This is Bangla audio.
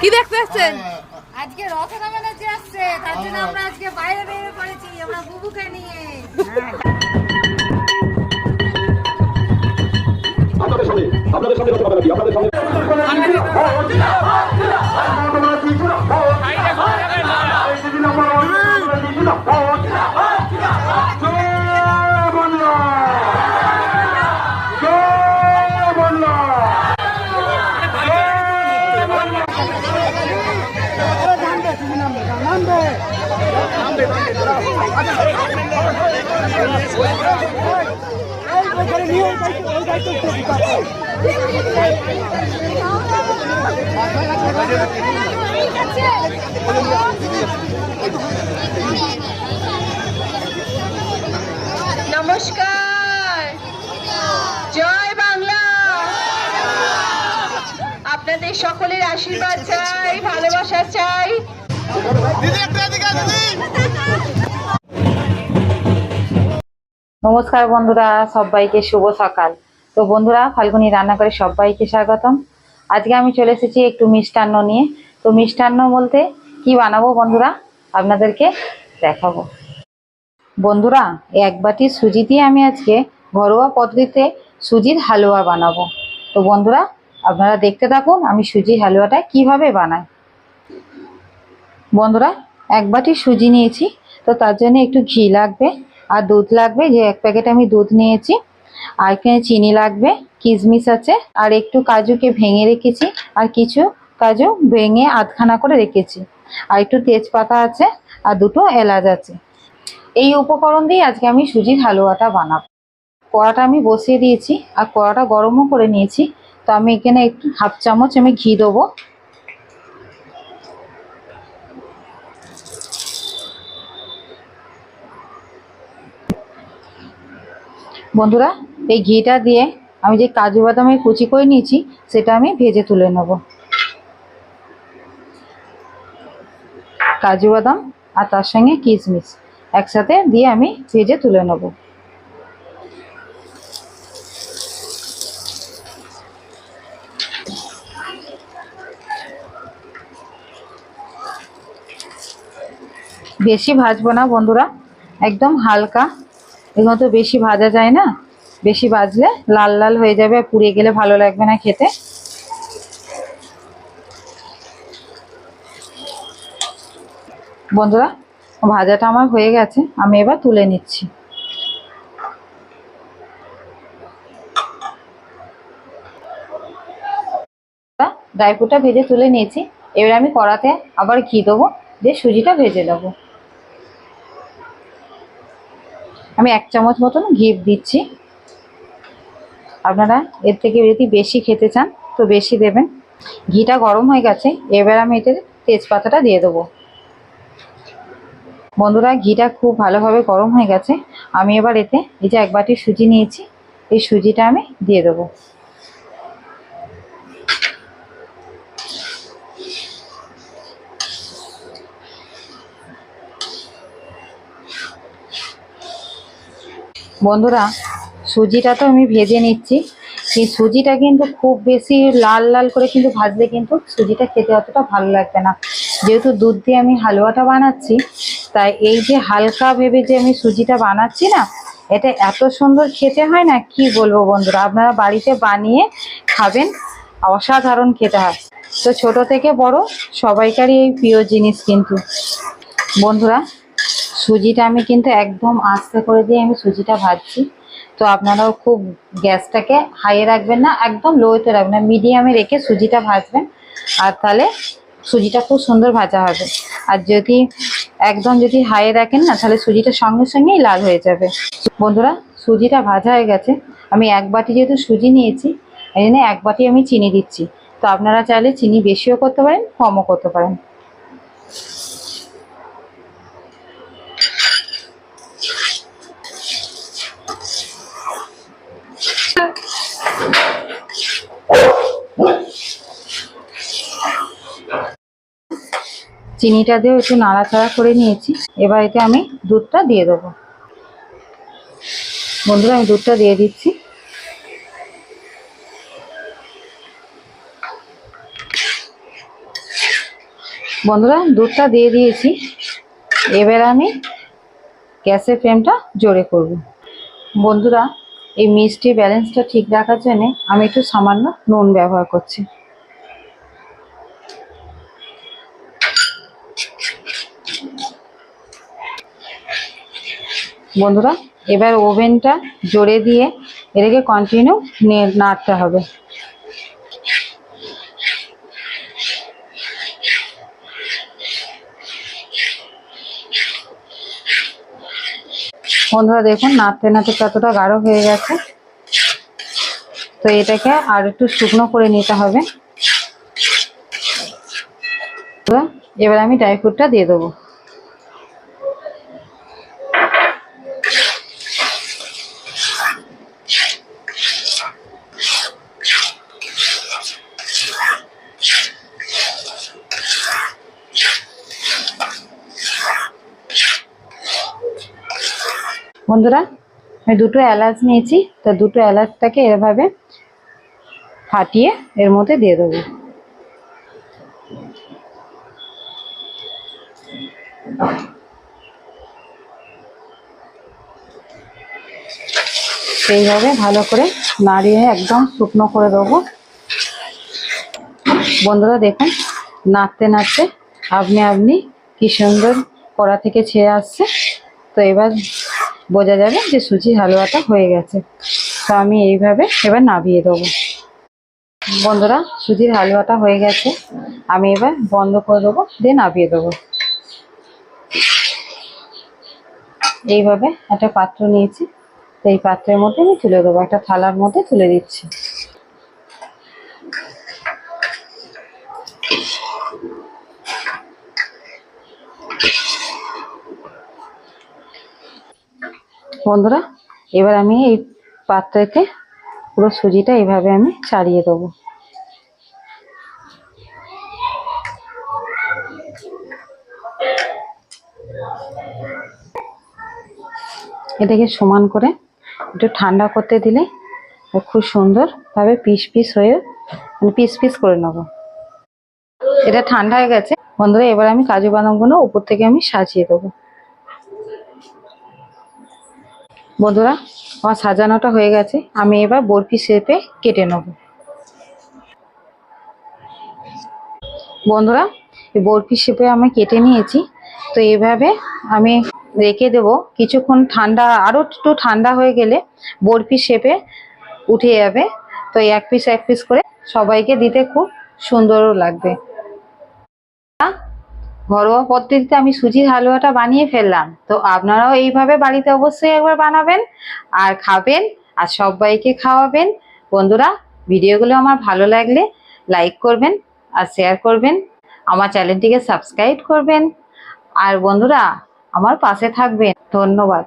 কি দেখতে আসছেন আজকে রথ নামানো যে আসছে তার জন্য আমরা আজকে বাইরে বেরিয়ে পড়েছি আমরা বুবুকে নিয়ে। আপনাদের সামনে আপনাদের সামনে কথা বলা আপনাদের সামনে নমস্কার। জয় বাংলা। আপনাদের সকলের আশীর্বাদ চাই ভালোবাসা চাই। নমস্কার বন্ধুরা, সবাইকে শুভ সকাল। তো বন্ধুরা, ফাল্গুনি রান্না করে সবাইকে স্বাগতম। আজকে আমি চলে এসেছি একটু মিষ্টান্ন নিয়ে। তো মিষ্টান্ন বলতে কি বানাবো বন্ধুরা? আপনাদেরকে দেখাবো। বন্ধুরা, এক বাটি সুজি দিয়ে আমি আজকে ঘরোয়া পদ্ধতিতে সুজির হালুয়া বানাবো। তো বন্ধুরা, আপনারা দেখতে থাকুন আমি সুজির হালুয়াটা কীভাবে বানাই। বন্ধুরা, এক বাটি সুজি নিয়েছি। তো তার জন্য একটু ঘি লাগবে আর দুধ লাগবে। যে এক প্যাকেট আমি দুধ নিয়েছি। আর এখানে চিনি লাগবে, কিশমিশ আছে, আর একটু কাজুকে ভেঙে রেখেছি, আর কিছু কাজু ভেঙে আধখানা করে রেখেছি। আর একটু তেজপাতা আছে, আর দুটো এলাচ আছে। এই উপকরণ দিয়ে আজকে আমি সুজির হালুয়াটা বানাবো। কড়াটা আমি বসিয়ে দিয়েছি, আর কড়াটা গরমও করে নিয়েছি। তো আমি এখানে একটু হাফ চামচ আমি ঘি দেবো। বন্ধুরা, এই ঘিটা দিয়ে আমি যে কাজু বাদামের কুচি করে নিয়েছি, সেটা আমি ভেজে তুলে নেব। কাজু বাদাম আর তার সঙ্গে কিশমিশ একসাথে দিয়ে আমি ভেজে তুলে নেব। বেশি ভাজবো না বন্ধুরা, একদম হালকা এগুলো তো বেশি ভাজা যায় না? বেশি ভাজলে লাল লাল হয়ে যাবে আর পুড়ে গেলে ভালো লাগবে না খেতে। বন্ধুরা, ভাজাটা আমার হয়ে গেছে, আমি এবার তুলে নিচ্ছি। ড্রাই ফ্রুটটা ভেজে তুলে নিয়েছি, এবার আমি কড়াতে আবার ঘি দেবো, দিয়ে সুজিটা ভেজে দেবো আমি এক চামচ মতন ঘি দিচ্ছি। আপনারা এর থেকে যদি বেশি খেতে চান, তো বেশি দেবেন। ঘিটা গরম হয়ে গেছে, এবার আমি এতে তেজপাতাটা দিয়ে দেবো। বন্ধুরা, ঘিটা খুব ভালোভাবে গরম হয়ে গেছে। আমি এবার এতে এই যে এক বাটি সুজি নিয়েছি, এই সুজিটা আমি দিয়ে দেবো। বন্ধুরা, সুজিটা তো আমি ভেজে নিচ্ছি। এই সুজিটা কিন্তু খুব বেশি লাল লাল করে কিন্তু ভাজলে কিন্তু সুজিটা খেতে অতটা ভালো লাগবে না। যেহেতু দুধ দিয়ে আমি হালুয়াটা বানাচ্ছি, তাই এই যে হালকা ভেবে যে আমি সুজিটা বানাচ্ছি না, এটা এত সুন্দর খেতে হয় না, কি বলব বন্ধুরা? আপনারা বাড়িতে বানিয়ে খাবেন, অসাধারণ খেতে হয়। তো ছোট থেকে বড় সবাইকারই এই প্রিয় জিনিস কিন্তু। বন্ধুরা সুজিটা আমি কিন্তু একদম আস্তে করে দিয়ে আমি সুজিটা ভাজছি। তো আপনারাও খুব গ্যাসটাকে হাইয়ে রাখবেন না, একদম লোতে রাখবেন না, মিডিয়ামে রেখে সুজিটা ভাজবেন। আর তাহলে সুজিটা খুব সুন্দর ভাজা হবে। আর যদি একদম যদি হাইয়ে রাখেন না, তাহলে সুজিটা সঙ্গে সঙ্গেই লাল হয়ে যাবে। বন্ধুরা, সুজিটা ভাজা হয়ে গেছে। আমি এক বাটি যেহেতু সুজি নিয়েছি, এই জন্য এক বাটি আমি চিনি দিচ্ছি। তো আপনারা চাইলে চিনি বেশিও করতে পারেন, কমও করতে পারেন। চিনিটা দিয়েও একটু নাড়াচাড়া করে নিয়েছি। এবার এতে আমি দুধটা দিয়ে দেবো। বন্ধুরা, আমি দুধটা দিয়ে দিচ্ছি। বন্ধুরা, দুধটা দিয়ে দিয়েছি। এবার আমি গ্যাসের ফ্লেমটা জোরে করব। বন্ধুরা এই মিষ্টি ব্যালেন্সটা ঠিক রাখার জন্যে আমি একটু সামান্য নুন ব্যবহার করছি। বন্ধুরা, এবার ওভেনটা জোরে দিয়ে এটাকে কন্টিনিউ নাড়তে হবে। বন্ধুরা দেখুন, নাড়তে নাড়তে কতটা গাঢ় হয়ে গেছে। তো এটাকে আর একটু শুকনো করে নিতে হবে। তো এবার আমি ড্রাই ফ্রুটটা দিয়ে দেবো। বন্ধুরা, আমি দুটো এলাচ নিয়েছি, তো দুটো এলাচটাকে এভাবে ফাটিয়ে এর মধ্যে দিয়ে দেবো। সেইভাবে ভালো করে নাড়িয়ে একদম শুকনো করে দেবো। বন্ধুরা দেখুন, নাড়তে নাড়তে আপনি আপনি কি সুন্দর কড়া থেকে ছেড়ে আসছে। তো এবার বোঝা যাবে যে সুজির হালুয়াটা হয়ে গেছে। তো আমি এইভাবে এবার নাবিয়ে দেবো। বন্ধুরা, সুজির হালুয়াটা হয়ে গেছে। আমি এবার বন্ধ করে দেবো, দিয়ে নাবিয়ে দেবো। এইভাবে একটা পাত্র নিয়েছি। তো এই পাত্রের মধ্যে আমি তুলে দেবো, একটা থালার মধ্যে তুলে দিচ্ছি। বন্ধুরা, এবার আমি এই পাত্রতে পুরো সুজিটা এভাবে আমি ছাড়িয়ে দেবো। এটাকে সমান করে একটু ঠান্ডা করতে দিলে খুব সুন্দরভাবে পিস পিস হয়ে মানে পিস পিস করে নেব। এটা ঠান্ডা হয়ে গেছে। বন্ধুরা, এবার আমি কাজু বাদামগুলো উপর থেকে আমি সাজিয়ে দেবো। বন্ধুরা, আমার সাজানোটা হয়ে গেছে। আমি এবার বরফি শেপে কেটে নেব। বন্ধুরা বরফি শেপে আমি কেটে নিয়েছি। তো এভাবে আমি রেখে দেব। কিছুক্ষণ ঠান্ডা আরও একটু ঠান্ডা হয়ে গেলে বরফি শেপে উঠে যাবে। তো এক পিস এক পিস করে সবাইকে দিতে খুব সুন্দরও লাগবে। ঘরোয়া পদ্ধতিতে আমি সুজির হালুয়াটা বানিয়ে ফেললাম। তো আপনারাও এইভাবে বাড়িতে অবশ্যই একবার বানাবেন আর খাবেন আর সবাইকে খাওয়াবেন। বন্ধুরা, ভিডিওগুলো আমার ভালো লাগলে লাইক করবেন আর শেয়ার করবেন। আমার চ্যানেলটিকে সাবস্ক্রাইব করবেন। আর বন্ধুরা, আমার পাশে থাকবেন। ধন্যবাদ।